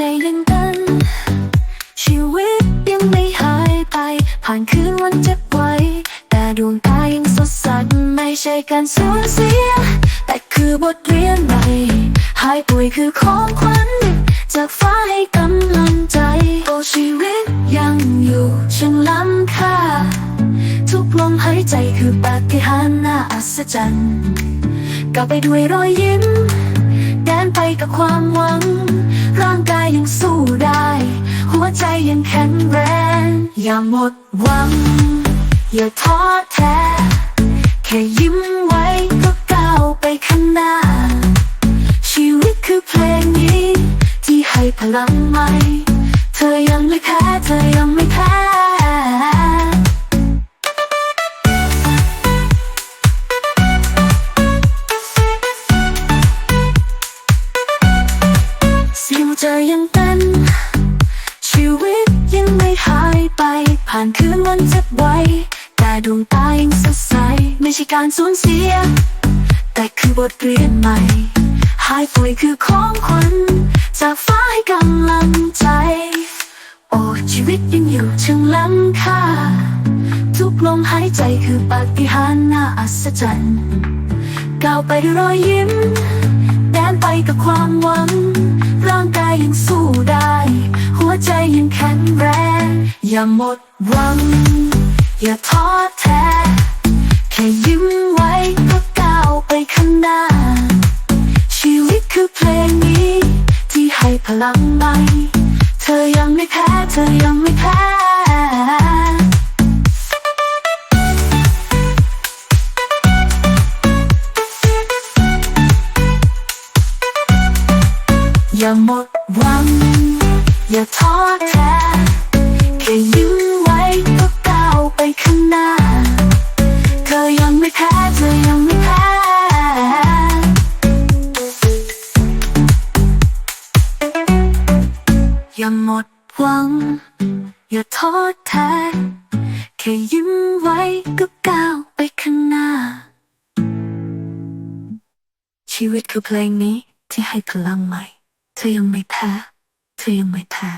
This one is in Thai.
ใจยังกัน ชีวิตยังไม่หายไป ผ่านคืนวันเจ็บไว้ แต่ดวงตายังสดใสไม่ใช่การสูญเสีย แต่คือบทเรียนใหม่หายป่วยคือของขวัญจากฟ้าให้กำลังใจโอชีวิตยังอยู่ฉันล้ำค่า ทุกลมหายใจคือปาฏิหาริย์น่าอัศจรรย์กลับไปด้วยรอยยิ้มแดนไปกับความหวัง ร่างกายยังสู้ได้ หัวใจยังแข็งแรง อย่าหมดหวัง อย่าท้อแท้ แค่ยิ้มไว้ก็ก้าวไปข้างหน้า ชีวิตคือเพลงนี้ ที่ให้พลังใหม่ เธอยังไม่แพ้เธอยังไม่แพ้ เจอยังเป็น ชีวิตยังไม่หายไป ผ่านคืนวันเจ็บไว้ แต่ดวงตายังสดใส ไม่ใช่การสูญเสีย แต่คือบทเรียนใหม่ หายป่วยคือของขวัญจากฟ้าให้กำลังใจ โอ้ชีวิตยังอยู่ช่างล้ำค่าทุกลมหายใจคือปาฏิหาริย์น่าอัศจรรย์ก้าวไปด้วยรอยยิ้มเดินไปกับความหวัง ร่างกายยังสู้ได้ หัวใจยังแข็งแรง อย่าหมดหวัง อย่าท้อแท้ แค่ยิ้มไว้ก็ก้าวไปข้างหน้า ชีวิตคือเพลงนี้ ที่ให้พลังใหม่ เธอยังไม่แพ้ เธอยังไม่แพ้ อย่าหมดหวัง อย่าท้อแท้แค่ยิ้มไว้ก็ก้าวไปข้างหน้า เธอยังไม่แพ้เธอยังไม่แพ้อย่าหมดหวัง อย่าท้อแท้แค่ยิ้มไว้ก็ก้าวไปข้างหน้า ชีวิตคือเพลงนี้ที่ให้พลังใหม่ เธอยังไม่แพ้ เธอยังไม่แพ้